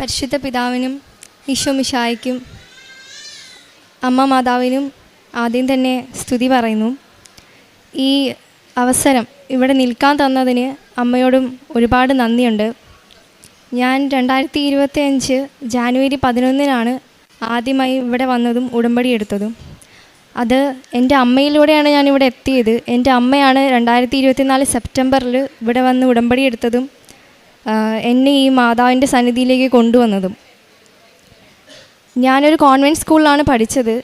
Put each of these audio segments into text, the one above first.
പരിശുദ്ധ പിതാവിനും ഈശോ മിഷായ്ക്കും അമ്മ മാതാവിനും ആദ്യം തന്നെ സ്തുതി പറയുന്നു. ഈ അവസരം ഇവിടെ നിൽക്കാൻ തന്നതിന് അമ്മയോടും ഒരുപാട് നന്ദിയുണ്ട്. ഞാൻ രണ്ടായിരത്തി ഇരുപത്തി അഞ്ച് ജാനുവരി പതിനൊന്നിനാണ് ആദ്യമായി ഇവിടെ വന്നതും ഉടമ്പടി എടുത്തതും. അത് എന്റെ അമ്മയിലൂടെയാണ് ഞാനിവിടെ എത്തിയത്. എന്റെ അമ്മയാണ് രണ്ടായിരത്തി ഇരുപത്തിനാല് സെപ്റ്റംബറിൽ ഇവിടെ വന്ന് ഉടമ്പടി എടുത്തതും. എന്നെ ഈ മാതാവിന്റെ സന്നിധിയിലേക്ക് കൊണ്ടുവന്നതും. ഞാനൊരു കോൺവെന്റ് സ്കൂളിലാണ് പഠിച്ചത്.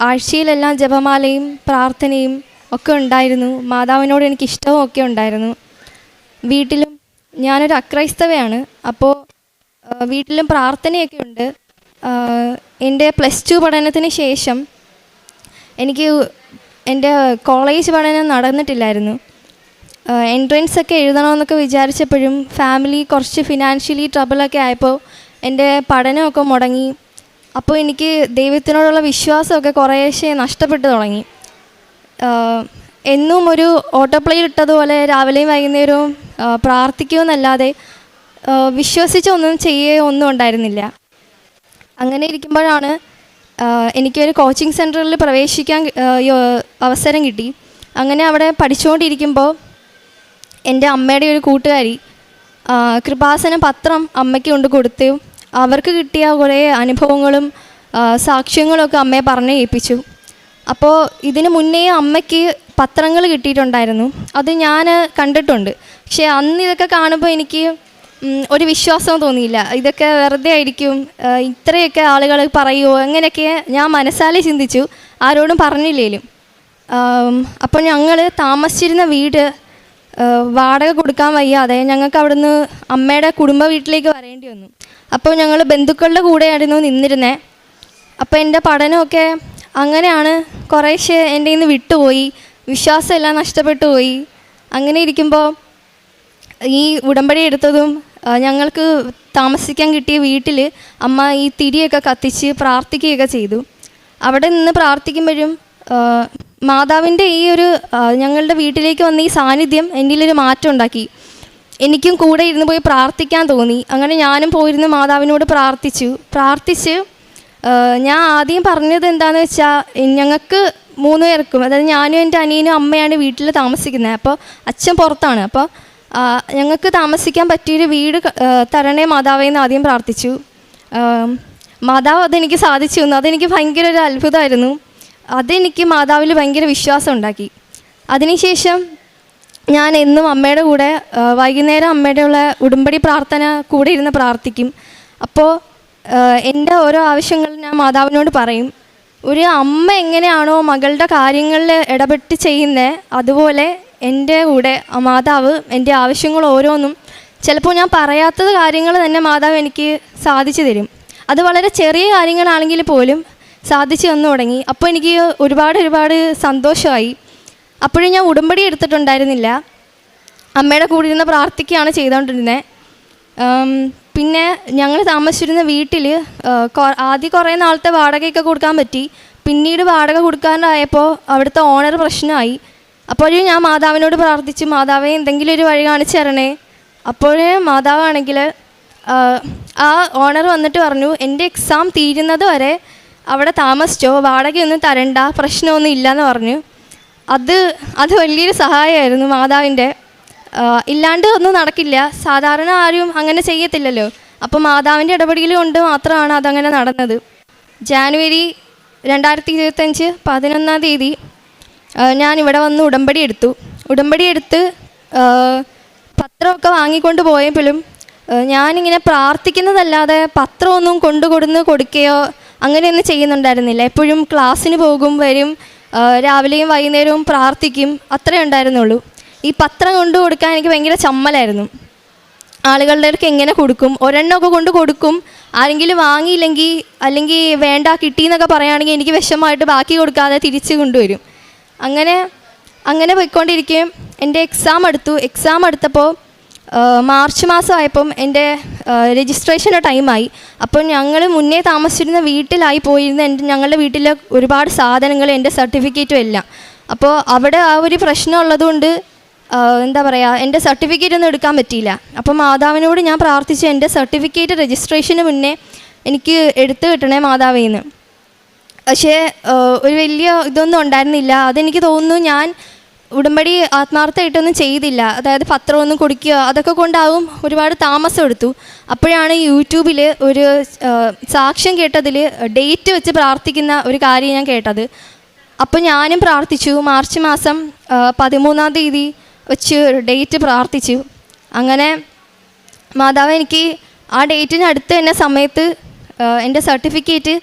ആഴ്ചയിലെല്ലാം ജപമാലയും പ്രാർത്ഥനയും ഒക്കെ ഉണ്ടായിരുന്നു. മാതാവിനോട് എനിക്ക് ഇഷ്ടവും ഒക്കെ ഉണ്ടായിരുന്നു. വീട്ടിലും ഞാനൊരു അക്രൈസ്തവയാണ്. അപ്പോൾ വീട്ടിലും പ്രാർത്ഥനയൊക്കെ ഉണ്ട്. എന്റെ പ്ലസ് ടു പഠനത്തിന് ശേഷം എനിക്ക് എന്റെ കോളേജ് പഠനം നടന്നിട്ടില്ലായിരുന്നു. എൻട്രൻസ് ഒക്കെ എഴുതണമെന്നൊക്കെ വിചാരിച്ചപ്പോഴും ഫാമിലി കുറച്ച് ഫിനാൻഷ്യലി ട്രബിളൊക്കെ ആയപ്പോൾ എന്റെ പഠനമൊക്കെ മുടങ്ങി. അപ്പോൾ എനിക്ക് ദൈവത്തിനോടുള്ള വിശ്വാസമൊക്കെ കുറേശ്ശെ നഷ്ടപ്പെട്ടു തുടങ്ങി. എന്നും ഒരു ഓട്ടോപ്ലേയിൽ ഇട്ടതുപോലെ രാവിലെയും വൈകുന്നേരവും പ്രാർത്ഥിക്കുമെന്നല്ലാതെ വിശ്വസിച്ചൊന്നും ചെയ്യുകയോ ഒന്നും ഉണ്ടായിരുന്നില്ല. അങ്ങനെ ഇരിക്കുമ്പോഴാണ് എനിക്കൊരു കോച്ചിങ് സെന്ററിൽ പ്രവേശിക്കാൻ അവസരം കിട്ടി. അങ്ങനെ അവിടെ പഠിച്ചുകൊണ്ടിരിക്കുമ്പോൾ എന്റെ അമ്മയുടെ ഒരു കൂട്ടുകാരി കൃപാസന പത്രം അമ്മയ്ക്ക് കൊണ്ട് കൊടുത്തു അവർക്ക് കിട്ടിയ കുറേ അനുഭവങ്ങളും സാക്ഷ്യങ്ങളൊക്കെ അമ്മയെ പറഞ്ഞു ഏൽപ്പിച്ചു. അപ്പോൾ ഇതിന് മുന്നേ അമ്മയ്ക്ക് പത്രങ്ങൾ കിട്ടിയിട്ടുണ്ടായിരുന്നു. അത് ഞാൻ കണ്ടിട്ടുണ്ട്. പക്ഷേ അന്ന് ഇതൊക്കെ കാണുമ്പോൾ എനിക്ക് ഒരു വിശ്വാസവും തോന്നിയില്ല. ഇതൊക്കെ വെറുതെ ആയിരിക്കും ഇത്രയൊക്കെ ആളുകൾ പറയുമോ അങ്ങനെയൊക്കെ ഞാൻ മനസ്സാലെ ചിന്തിച്ചു. ആരോടും പറഞ്ഞില്ലേലും. അപ്പോൾ ഞങ്ങൾ താമസിച്ചിരുന്ന വീട് വാടക കൊടുക്കാൻ വയ്യാതെ ഞങ്ങൾക്ക് അവിടുന്ന് അമ്മയുടെ കുടുംബ വീട്ടിലേക്ക് വരേണ്ടി വന്നു. അപ്പോൾ ഞങ്ങൾ ബന്ധുക്കളുടെ കൂടെയായിരുന്നു നിന്നിരുന്നത് അപ്പോൾ എന്റെ പഠനമൊക്കെ അങ്ങനെയാണ്. കുറേശ്ശെ എന്റെ ഇന്ന് വിട്ടുപോയി. വിശ്വാസമെല്ലാം നഷ്ടപ്പെട്ടു പോയി അങ്ങനെ ഇരിക്കുമ്പോൾ ഈ ഉടമ്പടി എടുത്തതും ഞങ്ങൾക്ക് താമസിക്കാൻ കിട്ടിയ വീട്ടിൽ അമ്മ ഈ തിരിയൊക്കെ കത്തിച്ച് പ്രാർത്ഥിക്കുകയൊക്കെ ചെയ്തു. അവിടെ നിന്ന് പ്രാർത്ഥിക്കുമ്പോഴും മാതാവിന്റെ ഈ ഒരു ഞങ്ങളുടെ വീട്ടിലേക്ക് വന്ന ഈ സാന്നിധ്യം എന്നിലൊരു മാറ്റം ഉണ്ടാക്കി. എനിക്കും കൂടെ ഇരുന്ന് പോയി പ്രാർത്ഥിക്കാൻ തോന്നി. അങ്ങനെ ഞാനും പോയിരുന്ന് മാതാവിനോട് പ്രാർത്ഥിച്ചു. പ്രാർത്ഥിച്ച് ഞാൻ ആദ്യം പറഞ്ഞത് എന്താണെന്ന് വെച്ചാൽ ഞങ്ങൾക്ക് മൂന്ന് പേർക്കും അതായത് ഞാനും എന്റെ അനിയനും അമ്മയാണ് വീട്ടിൽ താമസിക്കുന്നത്. അപ്പോൾ അച്ഛൻ പുറത്താണ്. അപ്പോൾ ഞങ്ങൾക്ക് താമസിക്കാൻ പറ്റിയൊരു വീട് തരണേ മാതാവേ എന്ന് ആദ്യം പ്രാർത്ഥിച്ചു. മാതാവ് അതെനിക്ക് സാധിച്ചു തന്നു. അതെനിക്ക് ഭയങ്കര ഒരു അത്ഭുതമായിരുന്നു. അതെനിക്ക് മാതാവിൽ ഭയങ്കര വിശ്വാസം ഉണ്ടാക്കി. അതിനുശേഷം ഞാൻ എന്നും അമ്മയുടെ കൂടെ വൈകുന്നേരം അമ്മയുടെ ഉള്ള ഉടുമ്പടി പ്രാർത്ഥന കൂടെ ഇരുന്ന് പ്രാർത്ഥിക്കും. അപ്പോൾ എന്റെ ഓരോ ആവശ്യങ്ങളും ഞാൻ മാതാവിനോട് പറയും. ഒരു അമ്മ എങ്ങനെയാണോ മകളുടെ കാര്യങ്ങളിൽ ഇടപെട്ട് ചെയ്യുന്നത് അതുപോലെ എന്റെ കൂടെ മാതാവ് എന്റെ ആവശ്യങ്ങൾ ഓരോന്നും ചിലപ്പോൾ ഞാൻ പറയാത്തത് കാര്യങ്ങൾ തന്നെ മാതാവ് എനിക്ക് സാധിച്ചു തരും. അത് വളരെ ചെറിയ കാര്യങ്ങളാണെങ്കിൽ പോലും സാധിച്ചു വന്നു തുടങ്ങി. അപ്പോൾ എനിക്ക് ഒരുപാട് ഒരുപാട് സന്തോഷമായി. അപ്പോഴും ഞാൻ ഉടമ്പടി എടുത്തിട്ടുണ്ടായിരുന്നില്ല. അമ്മയുടെ കൂടെ ഇരുന്ന് പ്രാർത്ഥിക്കുകയാണ് ചെയ്തുകൊണ്ടിരുന്നത്. പിന്നെ ഞങ്ങൾ താമസിച്ചിരുന്ന വീട്ടിൽ ആദ്യം കുറേ നാളത്തെ വാടകയൊക്കെ കൊടുക്കാൻ പറ്റി. പിന്നീട് വാടക കൊടുക്കാനായപ്പോൾ അവിടുത്തെ ഓണർ പ്രശ്നമായി. അപ്പോഴും ഞാൻ മാതാവിനോട് പ്രാർത്ഥിച്ചു മാതാവെ എന്തെങ്കിലും ഒരു വഴി കാണിച്ചു തരണേ. അപ്പോഴേ മാതാവാണെങ്കിൽ ആ ഓണർ വന്നിട്ട് പറഞ്ഞു എന്റെ എക്സാം തീരുന്നത് വരെ അവിടെ താമസിച്ചോ? വാടകയൊന്നും തരണ്ട പ്രശ്നമൊന്നും ഇല്ലയെന്ന് പറഞ്ഞു. അത് അത് വലിയൊരു സഹായമായിരുന്നു മാതാവിന്റെ. ഇല്ലാണ്ട് ഒന്നും നടക്കില്ല. സാധാരണ ആരും അങ്ങനെ ചെയ്യത്തില്ലല്ലോ. അപ്പോൾ മാതാവിന്റെ ഇടപെടൽ കൊണ്ട് മാത്രമാണ് അതങ്ങനെ നടന്നത്. ജാനുവരി രണ്ടായിരത്തി ഇരുപത്തഞ്ച് പതിനൊന്നാം തീയതി ഞാൻ ഇവിടെ വന്ന് ഉടമ്പടി എടുത്തു. ഉടമ്പടി എടുത്ത് പത്രമൊക്കെ വാങ്ങിക്കൊണ്ട് പോയപ്പോഴും ഞാനിങ്ങനെ പ്രാർത്ഥിക്കുന്നതല്ലാതെ പത്രമൊന്നും കൊണ്ടു കൊടുന്ന് കൊടുക്കുകയോ അങ്ങനെയൊന്നും ചെയ്യുന്നുണ്ടായിരുന്നില്ല. എപ്പോഴും ക്ലാസ്സിന് പോകും വരും രാവിലെയും വൈകുന്നേരവും പ്രാർത്ഥിക്കും അത്രേ ഉണ്ടായിരുന്നുള്ളൂ. ഈ പത്രം കൊണ്ട് കൊടുക്കാൻ എനിക്ക് ഭയങ്കര ചമ്മലായിരുന്നു. ആളുകളുടെ അടുക്ക് എങ്ങനെ കൊടുക്കും? ഒരെണ്ണമൊക്കെ കൊണ്ട് കൊടുക്കും. ആരെങ്കിലും വാങ്ങിയില്ലെങ്കിൽ അല്ലെങ്കിൽ വേണ്ട കിട്ടിയെന്നൊക്കെ പറയുകയാണെങ്കിൽ എനിക്ക് വിഷമമായിട്ട് ബാക്കി കൊടുക്കാതെ തിരിച്ച് കൊണ്ടുവരും. അങ്ങനെ അങ്ങനെ പോയിക്കൊണ്ടിരിക്കുകയും എന്റെ എക്സാം എടുത്തു എക്സാം എടുത്തപ്പോൾ മാർച്ച് മാസമായപ്പം എന്റെ രജിസ്ട്രേഷന്റെ ടൈമായി അപ്പോൾ ഞങ്ങൾ മുന്നേ താമസിച്ചിരുന്ന വീട്ടിലായി പോയിരുന്ന എന്റെ ഞങ്ങളുടെ വീട്ടിലെ ഒരുപാട് സാധനങ്ങൾ എന്റെ സർട്ടിഫിക്കറ്റും എല്ലാം. അപ്പോൾ അവിടെ ആ ഒരു പ്രശ്നം ഉള്ളതുകൊണ്ട് എന്താ പറയുക എന്റെ സർട്ടിഫിക്കറ്റ് ഒന്നും എടുക്കാൻ പറ്റിയില്ല. അപ്പോൾ മാതാവിനോട് ഞാൻ പ്രാർത്ഥിച്ചു എന്റെ സർട്ടിഫിക്കറ്റ് രജിസ്ട്രേഷന് മുന്നേ എനിക്ക് എടുത്തു കിട്ടണേ മാതാവിൽ നിന്ന് പക്ഷേ ഒരു വലിയ ഇതൊന്നും ഉണ്ടായിരുന്നില്ല. അതെനിക്ക് തോന്നുന്നു ഞാൻ ഉടമ്പടി ആത്മാർത്ഥമായിട്ടൊന്നും ചെയ്തില്ല. അതായത് പത്രമൊന്നും കൊടുക്കുക അതൊക്കെ കൊണ്ടാവും ഒരുപാട് താമസം എടുത്തു. അപ്പോഴാണ് യൂട്യൂബിൽ ഒരു സാക്ഷ്യം കേട്ടതിൽ ഡേറ്റ് വെച്ച് പ്രാർത്ഥിക്കുന്ന ഒരു കാര്യം ഞാൻ കേട്ടത്. അപ്പോൾ ഞാനും പ്രാർത്ഥിച്ചു. മാർച്ച് മാസം പതിമൂന്നാം തീയതി വെച്ച് ഡേറ്റ് പ്രാർത്ഥിച്ചു. അങ്ങനെ മാതാവ് എനിക്ക് ആ ഡേറ്റിന് അടുത്ത് തന്നെ സമയത്ത് എന്റെ സർട്ടിഫിക്കറ്റ്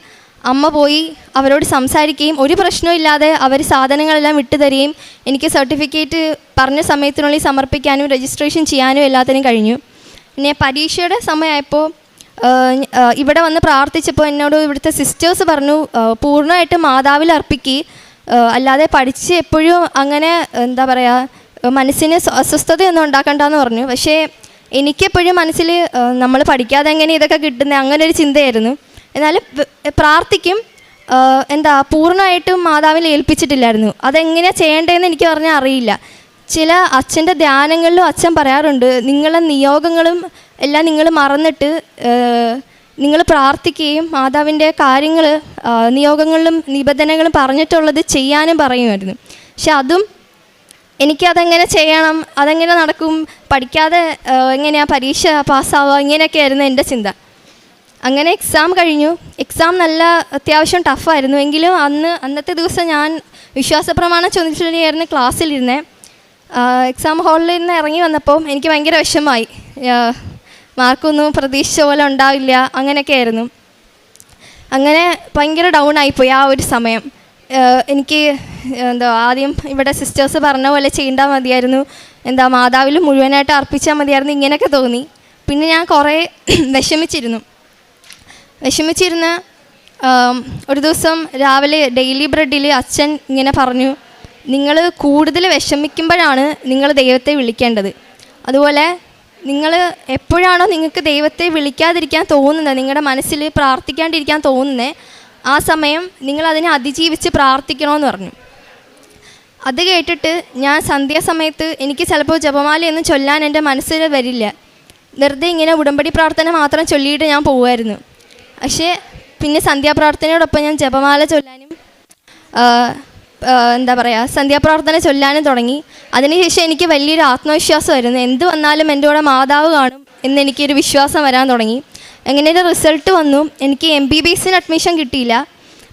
അമ്മ പോയി അവരോട് സംസാരിക്കുകയും ഒരു പ്രശ്നവും ഇല്ലാതെ അവർ സാധനങ്ങളെല്ലാം വിട്ടുതരികയും എനിക്ക് സർട്ടിഫിക്കറ്റ് പറഞ്ഞ സമയത്തിനുള്ളിൽ സമർപ്പിക്കാനും രജിസ്ട്രേഷൻ ചെയ്യാനും എല്ലാത്തിനും കഴിഞ്ഞു. പിന്നെ പരീക്ഷയുടെ സമയമായപ്പോൾ ഇവിടെ വന്ന് പ്രാർത്ഥിച്ചപ്പോൾ എന്നോട് ഇവിടുത്തെ സിസ്റ്റേഴ്സ് പറഞ്ഞു പൂർണമായിട്ട് മാതാവിൽ അർപ്പിക്കുക അല്ലാതെ പഠിച്ച് എപ്പോഴും അങ്ങനെ എന്താ പറയുക മനസ്സിന് സ്വ- അസ്വസ്ഥതയൊന്നും ഉണ്ടാക്കണ്ടെന്ന് പറഞ്ഞു. പക്ഷേ എനിക്കെപ്പോഴും മനസ്സിൽ നമ്മൾ പഠിക്കാതെ എങ്ങനെ ഇതൊക്കെ കിട്ടുന്നത് അങ്ങനെ ഒരു ചിന്തയായിരുന്നു. എന്നാൽ പ്രാർത്ഥിക്കും എന്താ പൂർണമായിട്ടും മാതാവിൽ ഏൽപ്പിച്ചിട്ടില്ലായിരുന്നു. അതെങ്ങനെയാണ് ചെയ്യേണ്ടതെന്ന് എനിക്ക് പറഞ്ഞാൽ അറിയില്ല. ചില അച്ഛന്റെ ധ്യാനങ്ങളിലും അച്ഛൻ പറയാറുണ്ട് നിങ്ങളെ നിയോഗങ്ങളും എല്ലാം നിങ്ങൾ മറന്നിട്ട് നിങ്ങൾ പ്രാർത്ഥിക്കുകയും മാതാവിന്റെ കാര്യങ്ങൾ നിയോഗങ്ങളിലും നിബന്ധനകളും പറഞ്ഞിട്ടുള്ളത് ചെയ്യാനും പറയുമായിരുന്നു. പക്ഷെ അതും എനിക്കതെങ്ങനെ ചെയ്യണം അതെങ്ങനെ നടക്കും പഠിക്കാതെ എങ്ങനെയാണ് എങ്ങനെയാ പരീക്ഷ പാസ്സാവുക ഇങ്ങനെയൊക്കെ ആയിരുന്നു എന്റെ ചിന്ത. അങ്ങനെ എക്സാം കഴിഞ്ഞു. എക്സാം നല്ല അത്യാവശ്യം ടഫായിരുന്നു എങ്കിലും അന്ന് അന്നത്തെ ദിവസം ഞാൻ വിശ്വാസപ്രമാണം ചോദിച്ചിട്ടുണ്ടായിരുന്നു ക്ലാസ്സിലിരുന്നേ. എക്സാം ഹാളിൽ നിന്ന് ഇറങ്ങി വന്നപ്പോൾ എനിക്ക് ഭയങ്കര വിഷമമായി. മാർക്കൊന്നും പ്രതീക്ഷിച്ച പോലെ ഉണ്ടാവില്ല അങ്ങനെയൊക്കെ ആയിരുന്നു അങ്ങനെ ഭയങ്കര ഡൗൺ ആയിപ്പോയി ആ ഒരു സമയം. എനിക്ക് എന്താ ആദ്യം ഇവിടെ സിസ്റ്റേഴ്സ് പറഞ്ഞ പോലെ ചെയ്യേണ്ടാൽ മതിയായിരുന്നു. എന്താ മാതാവിൽ മുഴുവനായിട്ട് അർപ്പിച്ചാൽ മതിയായിരുന്നു ഇങ്ങനെയൊക്കെ തോന്നി. പിന്നെ ഞാൻ കുറേ വിഷമിച്ചിരുന്നു. വിഷമിച്ചിരുന്ന് ഒരു ദിവസം രാവിലെ ഡെയിലി ബ്രെഡിൽ അച്ഛൻ ഇങ്ങനെ പറഞ്ഞു നിങ്ങൾ കൂടുതൽ വിഷമിക്കുമ്പോഴാണ് നിങ്ങൾ ദൈവത്തെ വിളിക്കേണ്ടത്. അതുപോലെ നിങ്ങൾ എപ്പോഴാണോ നിങ്ങൾക്ക് ദൈവത്തെ വിളിക്കാതിരിക്കാൻ തോന്നുന്നത് നിങ്ങളുടെ മനസ്സിൽ പ്രാർത്ഥിക്കാണ്ടിരിക്കാൻ തോന്നുന്നത് ആ സമയം നിങ്ങൾ അതിനെ അതിജീവിച്ച് പ്രാർത്ഥിക്കണമെന്ന് പറഞ്ഞു. അത് കേട്ടിട്ട് ഞാൻ സന്ധ്യാസമയത്ത് എനിക്ക് ചിലപ്പോൾ ജപമാലയൊന്നും ചൊല്ലാൻ എന്റെ മനസ്സിൽ വരില്ല. വെറുതെ ഇങ്ങനെ ഉടമ്പടി പ്രാർത്ഥന മാത്രം ചൊല്ലിയിട്ട് ഞാൻ പോകുമായിരുന്നു പക്ഷേ പിന്നെ സന്ധ്യാപ്രാർത്ഥനയോടൊപ്പം ഞാൻ ജപമാല ചൊല്ലാനും എന്താ പറയുക സന്ധ്യാപ്രാർത്ഥന ചൊല്ലാനും തുടങ്ങി. അതിനുശേഷം എനിക്ക് വലിയൊരു ആത്മവിശ്വാസമായിരുന്നു എന്ത് വന്നാലും എന്റെ കൂടെ മാതാവ് കാണും എന്നെനിക്കൊരു വിശ്വാസം വരാൻ തുടങ്ങി. അങ്ങനെ ഒരു റിസൾട്ട് വന്നു? എനിക്ക് എം ബി ബി എസിന് അഡ്മിഷൻ കിട്ടിയില്ല.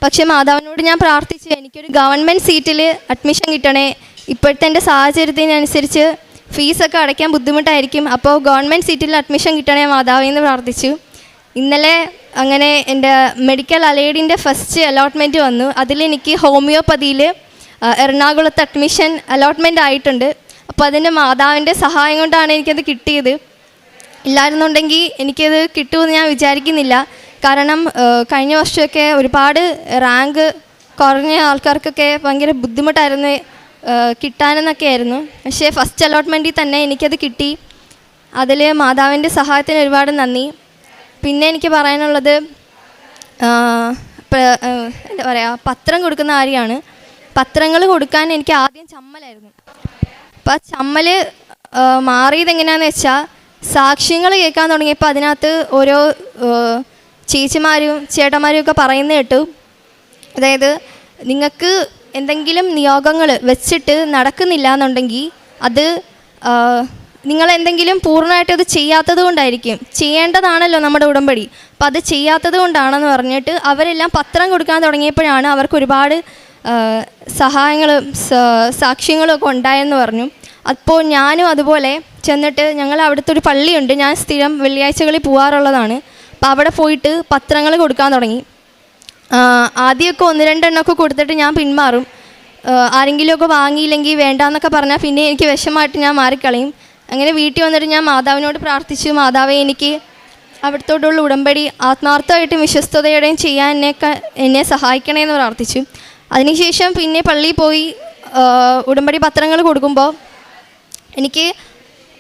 പക്ഷേ മാതാവിനോട് ഞാൻ പ്രാർത്ഥിച്ചു. എനിക്കൊരു ഗവൺമെന്റ് സീറ്റിൽ അഡ്മിഷൻ കിട്ടണേ. ഇപ്പോഴത്തെ എന്റെ സാഹചര്യത്തിനനുസരിച്ച് ഫീസൊക്കെ അടയ്ക്കാൻ ബുദ്ധിമുട്ടായിരിക്കും. അപ്പോൾ ഗവൺമെന്റ് സീറ്റിൽ അഡ്മിഷൻ കിട്ടണേ മാതാവിന്ന് പ്രാർത്ഥിച്ചു. ഇന്നലെ അങ്ങനെ എന്റെ മെഡിക്കൽ അലൈഡിന്റെ ഫസ്റ്റ് അലോട്ട്മെന്റ് വന്നു. അതിലെനിക്ക് ഹോമിയോപ്പതിയിൽ എറണാകുളത്ത് അഡ്മിഷൻ അലോട്ട്മെന്റ് ആയിട്ടുണ്ട്. അപ്പോൾ അതിന്റെ മാതാവിന്റെ സഹായം കൊണ്ടാണ് എനിക്കത് കിട്ടിയത്. ഇല്ലായിരുന്നുണ്ടെങ്കിൽ എനിക്കത് കിട്ടുമെന്ന് ഞാൻ വിചാരിക്കുന്നില്ല. കാരണം കഴിഞ്ഞ വർഷമൊക്കെ ഒരുപാട് റാങ്ക് കുറഞ്ഞ ആൾക്കാർക്കൊക്കെ ഭയങ്കര ബുദ്ധിമുട്ടായിരുന്നു കിട്ടാനെന്നൊക്കെ ആയിരുന്നു. പക്ഷേ ഫസ്റ്റ് അലോട്ട്മെന്റിൽ തന്നെ എനിക്കത് കിട്ടി. അതിൽ മാതാവിന്റെ സഹായത്തിന് ഒരുപാട് നന്ദി. പിന്നെ എനിക്ക് പറയാനുള്ളത് എന്താ പറയുക പത്രം കൊടുക്കുന്ന കാര്യമാണ് പത്രങ്ങൾ കൊടുക്കാൻ എനിക്ക് ആദ്യം ചമ്മലായിരുന്നു. അപ്പം ആ ചമ്മൽ മാറിയത് എങ്ങനെയാന്ന് വെച്ചാൽ സാക്ഷ്യങ്ങൾ കേൾക്കാൻ തുടങ്ങിയപ്പോൾ അതിനകത്ത് ഓരോ ചേച്ചിമാരും ചേട്ടന്മാരും ഒക്കെ പറയുന്നത് കേട്ടു. അതായത് നിങ്ങൾക്ക് എന്തെങ്കിലും നിയോഗങ്ങൾ വെച്ചിട്ട് നടക്കുന്നില്ല എന്നുണ്ടെങ്കിൽ അത് നിങ്ങൾ എന്തെങ്കിലും പൂർണമായിട്ട് അത് ചെയ്യാത്തത് കൊണ്ടായിരിക്കും. ചെയ്യേണ്ടതാണല്ലോ നമ്മുടെ ഉടമ്പടി. അപ്പം അത് ചെയ്യാത്തത് കൊണ്ടാണെന്ന് പറഞ്ഞിട്ട് അവരെല്ലാം പത്രം കൊടുക്കാൻ തുടങ്ങിയപ്പോഴാണ് അവർക്ക് ഒരുപാട് സഹായങ്ങളും സാക്ഷ്യങ്ങളും ഒക്കെ ഉണ്ടായെന്ന് പറഞ്ഞു. അപ്പോൾ ഞാനും അതുപോലെ ചെന്നിട്ട് ഞങ്ങൾ അവിടുത്തെ ഒരു പള്ളിയുണ്ട്. ഞാൻ സ്ഥിരം വെള്ളിയാഴ്ചകളിൽ പോകാറുള്ളതാണ് അപ്പോൾ അവിടെ പോയിട്ട് പത്രങ്ങൾ കൊടുക്കാൻ തുടങ്ങി. ആദ്യമൊക്കെ ഒന്ന് രണ്ടെണ്ണമൊക്കെ കൊടുത്തിട്ട് ഞാൻ പിന്മാറും. ആരെങ്കിലുമൊക്കെ വാങ്ങിയില്ലെങ്കിൽ വേണ്ടാന്നൊക്കെ പറഞ്ഞാൽ പിന്നെ എനിക്ക് വിഷമമായിട്ട് ഞാൻ മാറിക്കളയും. അങ്ങനെ വീട്ടിൽ വന്നിട്ട് ഞാൻ മാതാവിനോട് പ്രാർത്ഥിച്ചു മാതാവെ എനിക്ക് അവിടുത്തോടുള്ള ഉടമ്പടി ആത്മാർത്ഥമായിട്ടും വിശ്വസ്തയോടെയും ചെയ്യാൻ എന്നെ എന്നെ സഹായിക്കണേ എന്ന് പ്രാർത്ഥിച്ചു. അതിനുശേഷം പിന്നെ പള്ളിയിൽ പോയി ഉടമ്പടി പത്രങ്ങൾ കൊടുക്കുമ്പോൾ എനിക്ക്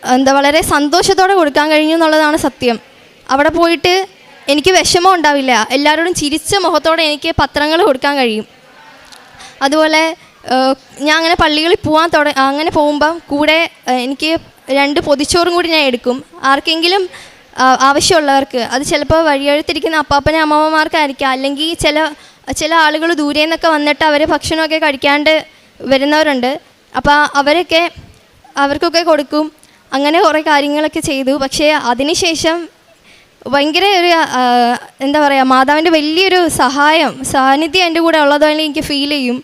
എന്താ വളരെ സന്തോഷത്തോടെ കൊടുക്കാൻ കഴിഞ്ഞു എന്നുള്ളതാണ് സത്യം. അവിടെ പോയിട്ട് എനിക്ക് വിഷമം ഉണ്ടാവില്ല. എല്ലാവരോടും ചിരിച്ച മുഖത്തോടെ എനിക്ക് പത്രങ്ങൾ കൊടുക്കാൻ കഴിയും. അതുപോലെ ഞാൻ അങ്ങനെ പള്ളികളിൽ പോകാൻ തുട അങ്ങനെ പോകുമ്പം കൂടെ എനിക്ക് രണ്ട് പൊതിച്ചോറും കൂടി ഞാൻ എടുക്കും. ആർക്കെങ്കിലും ആവശ്യമുള്ളവർക്ക്. അത് ചിലപ്പോൾ വഴിയെഴുത്തിരിക്കുന്ന അപ്പാപ്പനെ അമ്മമ്മമാർക്കായിരിക്കാം. അല്ലെങ്കിൽ ചില ചില ആളുകൾ ദൂരെ നിന്നൊക്കെ വന്നിട്ട് അവർ ഭക്ഷണമൊക്കെ കഴിക്കാണ്ട് വരുന്നവരുണ്ട്. അപ്പോൾ അവരൊക്കെ അവർക്കൊക്കെ കൊടുക്കും. അങ്ങനെ കുറേ കാര്യങ്ങളൊക്കെ ചെയ്തു. പക്ഷേ അതിനുശേഷം ഭയങ്കര ഒരു എന്താ പറയുക മാതാവിന്റെ വലിയൊരു സഹായം സാന്നിധ്യം എന്റെ കൂടെ ഉള്ളതുപോലെ എനിക്ക് ഫീൽ ചെയ്യും.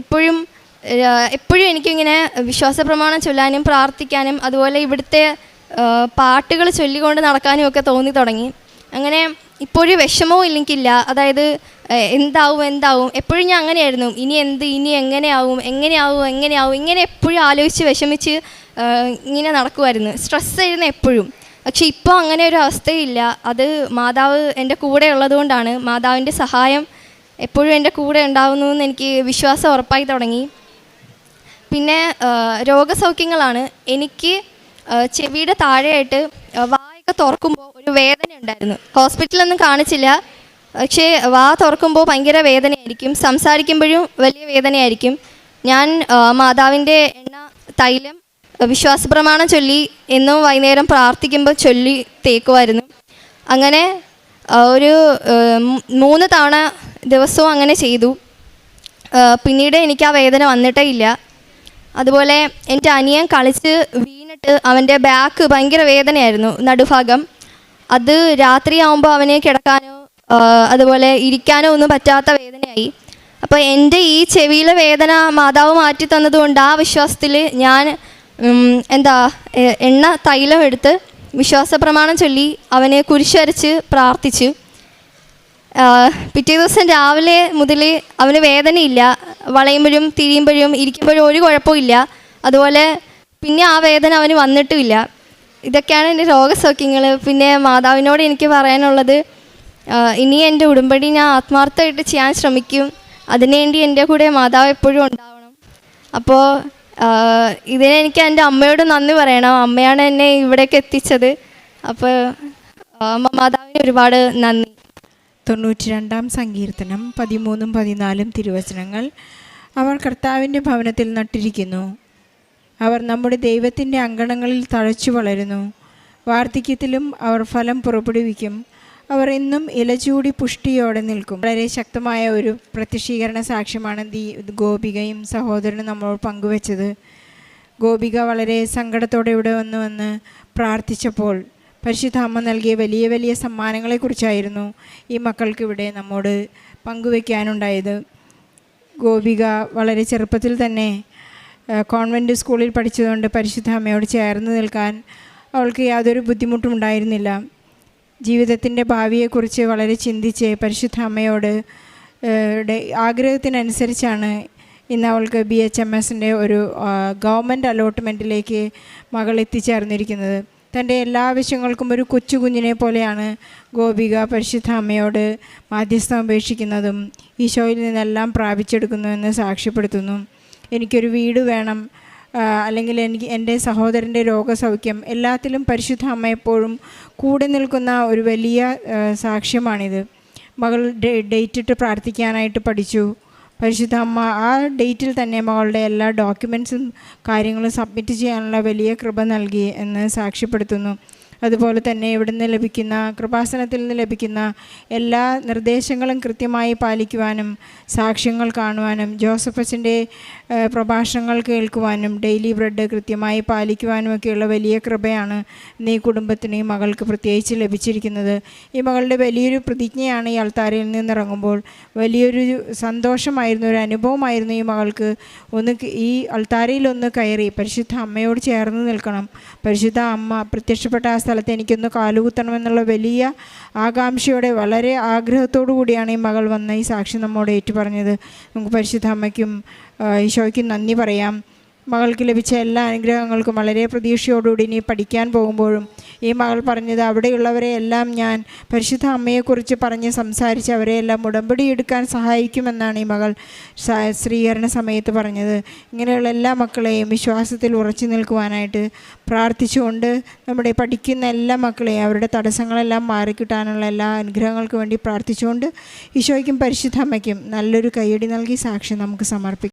എപ്പോഴും എപ്പോഴും എനിക്കിങ്ങനെ വിശ്വാസ പ്രമാണം ചൊല്ലാനും പ്രാർത്ഥിക്കാനും അതുപോലെ ഇവിടുത്തെ പാട്ടുകൾ ചൊല്ലിക്കൊണ്ട് നടക്കാനും ഒക്കെ തോന്നി തുടങ്ങി. അങ്ങനെ ഇപ്പോഴും വിഷമവും ഇല്ലെങ്കില്ല അതായത് എന്താവും എന്താവും. എപ്പോഴും ഞാൻ അങ്ങനെയായിരുന്നു. ഇനി എന്ത് ഇനി എങ്ങനെയാവും എങ്ങനെയാവും എങ്ങനെയാവും. ഇങ്ങനെ എപ്പോഴും ആലോചിച്ച് വിഷമിച്ച് ഇങ്ങനെ നടക്കുമായിരുന്നു. സ്ട്രെസ് ആയിരുന്നു എപ്പോഴും. പക്ഷെ ഇപ്പോൾ അങ്ങനെ ഒരു അവസ്ഥയില്ല. അത് മാതാവ് എന്റെ കൂടെ ഉള്ളതുകൊണ്ടാണ് മാതാവിന്റെ സഹായം എപ്പോഴും എന്റെ കൂടെ ഉണ്ടാവുന്നു എന്ന് എനിക്ക് വിശ്വാസം ഉറപ്പായി തുടങ്ങി. പിന്നെ രോഗസൗഖ്യങ്ങളാണ്. എനിക്ക് ചെവിയുടെ താഴെയായിട്ട് വായൊക്കെ തുറക്കുമ്പോൾ ഒരു വേദന ഉണ്ടായിരുന്നു. ഹോസ്പിറ്റലൊന്നും കാണിച്ചില്ല. പക്ഷേ വാ തുറക്കുമ്പോൾ ഭയങ്കര വേദനയായിരിക്കും. സംസാരിക്കുമ്പോഴും വലിയ വേദനയായിരിക്കും. ഞാൻ മാതാവിന്റെ എണ്ണ തൈലം വിശ്വാസ പ്രമാണം ചൊല്ലി എന്നും വൈകുന്നേരം പ്രാർത്ഥിക്കുമ്പോൾ ചൊല്ലി തേക്കുമായിരുന്നു അങ്ങനെ ഒരു മൂന്ന് തവണ ദിവസവും അങ്ങനെ ചെയ്തു. പിന്നീട് എനിക്ക് ആ വേദന വന്നിട്ടേ ഇല്ല. അതുപോലെ എന്റെ അനിയൻ കളിച്ച് വീണിട്ട് അവന്റെ ബാക്ക് ഭയങ്കര വേദനയായിരുന്നു നടുഭാഗം. അത് രാത്രിയാവുമ്പോൾ അവനെ കിടക്കാനോ അതുപോലെ ഇരിക്കാനോ ഒന്നും പറ്റാത്ത വേദനയായി. അപ്പോൾ എന്റെ ഈ ചെവിയിലെ വേദന മാതാവ് മാറ്റി തന്നതുകൊണ്ട് ആ വിശ്വാസത്തിൽ ഞാൻ എന്താ എണ്ണ തൈലം എടുത്ത് വിശ്വാസ പ്രമാണം ചൊല്ലി അവനെ കുരിശരച്ച് പ്രാർത്ഥിച്ചു. പിറ്റേ ദിവസം രാവിലെ മുതൽ അവന് വേദനയില്ല. വളയുമ്പോഴും തിരിയുമ്പോഴും ഇരിക്കുമ്പോഴും ഒരു കുഴപ്പമില്ല അതുപോലെ പിന്നെ ആ വേദന അവന് വന്നിട്ടുമില്ല. ഇതൊക്കെയാണ് എന്റെ രോഗസൗഖ്യങ്ങൾ പിന്നെ മാതാവിനോട് എനിക്ക് പറയാനുള്ളത് ഇനി എന്റെ ഉടമ്പടി ഞാൻ ആത്മാർത്ഥമായിട്ട് ചെയ്യാൻ ശ്രമിക്കും. അതിനുവേണ്ടി എന്റെ കൂടെ മാതാവ് എപ്പോഴും ഉണ്ടാവണം. അപ്പോൾ ഇതിനെനിക്ക് എന്റെ അമ്മയോട് നന്ദി പറയണം. അമ്മയാണ് എന്നെ ഇവിടേക്ക് എത്തിച്ചത്. അപ്പോൾ മാതാവിന് ഒരുപാട് നന്ദി. തൊണ്ണൂറ്റി രണ്ടാം സങ്കീർത്തനം പതിമൂന്നും പതിനാലും തിരുവചനങ്ങൾ അവർ കർത്താവിന്റെ ഭവനത്തിൽ നട്ടിരിക്കുന്നു. അവർ നമ്മുടെ ദൈവത്തിന്റെ അങ്കണങ്ങളിൽ തഴച്ചു വളരുന്നു. വാർദ്ധക്യത്തിലും അവർ ഫലം പുറപ്പെടുവിക്കും. അവർ എന്നും ഇലചൂടി പുഷ്ടിയോടെ നിൽക്കും. വളരെ ശക്തമായ ഒരു പ്രത്യക്ഷീകരണ സാക്ഷ്യമാണ് ദീ ഗോപികയും സഹോദരനും നമ്മളോട് പങ്കുവച്ചത്. ഗോപിക വളരെ സങ്കടത്തോടെ ഇവിടെ വന്ന് വന്ന് പ്രാർത്ഥിച്ചപ്പോൾ പരിശുദ്ധ അമ്മ നൽകിയ വലിയ വലിയ സമ്മാനങ്ങളെക്കുറിച്ചായിരുന്നു ഈ മക്കൾക്കിവിടെ നമ്മോട് പങ്കുവയ്ക്കാനുണ്ടായത് ഗോപിക വളരെ ചെറുപ്പത്തിൽ തന്നെ കോൺവെന്റ് സ്കൂളിൽ പഠിച്ചതുകൊണ്ട് പരിശുദ്ധ അമ്മയോട് ചേർന്ന് നിൽക്കാൻ അവൾക്ക് യാതൊരു ബുദ്ധിമുട്ടും ഉണ്ടായിരുന്നില്ല. ജീവിതത്തിന്റെ ഭാവിയെക്കുറിച്ച് വളരെ ചിന്തിച്ച് പരിശുദ്ധ അമ്മയോട് ആഗ്രഹത്തിനനുസരിച്ചാണ് ഇന്ന് അവൾക്ക് ബി എച്ച് എം എസിന്റെ ഒരു ഗവൺമെന്റ് അലോട്ട്മെന്റിലേക്ക് മകൾ എത്തിച്ചേർന്നിരിക്കുന്നത്. തന്റെ എല്ലാ ആവശ്യങ്ങൾക്കും ഒരു കൊച്ചു കുഞ്ഞിനെ പോലെയാണ് ഗോപിക പരിശുദ്ധ അമ്മയോട് മാധ്യസ്ഥം അപേക്ഷിക്കുന്നതും ഈശോയിൽ നിന്നെല്ലാം പ്രാപിച്ചെടുക്കുന്നുവെന്ന് സാക്ഷ്യപ്പെടുത്തുന്നു. എനിക്കൊരു വീട് വേണം അല്ലെങ്കിൽ എനിക്ക് എന്റെ സഹോദരന്റെ രോഗസൗഖ്യം എല്ലാത്തിലും പരിശുദ്ധ അമ്മ എപ്പോഴും കൂടെ നിൽക്കുന്ന ഒരു വലിയ സാക്ഷ്യമാണിത്. മകൾ ഡേറ്റിട്ട് പ്രാർത്ഥിക്കാനായിട്ട് പഠിച്ചു. പരിശുദ്ധ അമ്മ ആ ഡേറ്റിൽ തന്നെ മകളുടെ എല്ലാ ഡോക്യുമെൻസും കാര്യങ്ങളും സബ്മിറ്റ് ചെയ്യാനുള്ള വലിയ കൃപ നൽകി എന്ന് സാക്ഷ്യപ്പെടുത്തുന്നു. അതുപോലെ തന്നെ ഇവിടുന്ന് ലഭിക്കുന്ന കൃപാസനത്തിൽ നിന്ന് ലഭിക്കുന്ന എല്ലാ നിർദ്ദേശങ്ങളും കൃത്യമായി പാലിക്കുവാനും സാക്ഷ്യങ്ങൾ കാണുവാനും ജോസഫസിന്റെ പ്രഭാഷണങ്ങൾ കേൾക്കുവാനും ഡെയിലി ബ്രെഡ് കൃത്യമായി പാലിക്കുവാനും ഒക്കെയുള്ള വലിയ കൃപയാണ് നീ കുടുംബത്തിന് ഈ മകൾക്ക് പ്രത്യേകിച്ച് ലഭിച്ചിരിക്കുന്നത്. ഈ മകളുടെ വലിയൊരു പ്രതിജ്ഞയാണ് ഈ അൾത്താരയിൽ നിന്നിറങ്ങുമ്പോൾ. വലിയൊരു സന്തോഷമായിരുന്നു ഒരു അനുഭവമായിരുന്നു ഈ മകൾക്ക്. ഒന്ന് ഈ അൾത്താരയിൽ ഒന്ന് കയറി പരിശുദ്ധ അമ്മയോട് ചേർന്ന് നിൽക്കണം. പരിശുദ്ധ അമ്മ പ്രത്യക്ഷപ്പെട്ട ആ സ്ഥലത്ത് എനിക്കൊന്ന് കാലുകുത്തണമെന്നുള്ള വലിയ ആകാംക്ഷയോടെ വളരെ ആഗ്രഹത്തോടു കൂടിയാണ് ഈ മകൾ വന്ന ഈ സാക്ഷി നമ്മോട് ഏറ്റുപറഞ്ഞത്. നമുക്ക് പരിശുദ്ധ അമ്മയ്ക്കും ഈശോയ്ക്കും നന്ദി പറയാം. മകൾക്ക് ലഭിച്ച എല്ലാ അനുഗ്രഹങ്ങൾക്കും വളരെ പ്രതീക്ഷയോടുകൂടി ഇനി പഠിക്കാൻ പോകുമ്പോഴും ഈ മകൾ പറഞ്ഞത് അവിടെയുള്ളവരെ എല്ലാം ഞാൻ പരിശുദ്ധ അമ്മയെക്കുറിച്ച് പറഞ്ഞ് സംസാരിച്ച് അവരെയെല്ലാം ഉടമ്പടി എടുക്കാൻ സഹായിക്കുമെന്നാണ് ഈ മകൾ സ്ത്രീകരണ സമയത്ത് പറഞ്ഞത്. ഇങ്ങനെയുള്ള എല്ലാ മക്കളെയും വിശ്വാസത്തിൽ ഉറച്ചു നിൽക്കുവാനായിട്ട് പ്രാർത്ഥിച്ചുകൊണ്ട് നമ്മുടെ പഠിക്കുന്ന എല്ലാ മക്കളെയും അവരുടെ തടസ്സങ്ങളെല്ലാം മാറിക്കിട്ടാനുള്ള എല്ലാ അനുഗ്രഹങ്ങൾക്ക് വേണ്ടി പ്രാർത്ഥിച്ചുകൊണ്ട് ഈശോയ്ക്കും പരിശുദ്ധ അമ്മയ്ക്കും നല്ലൊരു കൈയടി നൽകി സാക്ഷ്യം നമുക്ക് സമർപ്പിക്കാം